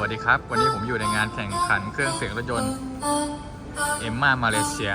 วัสดีครับ วันนี้ผมอยู่ในงานแข่งขันเครื่องเสียงรถยนต์เอ็มมามาเลเซีย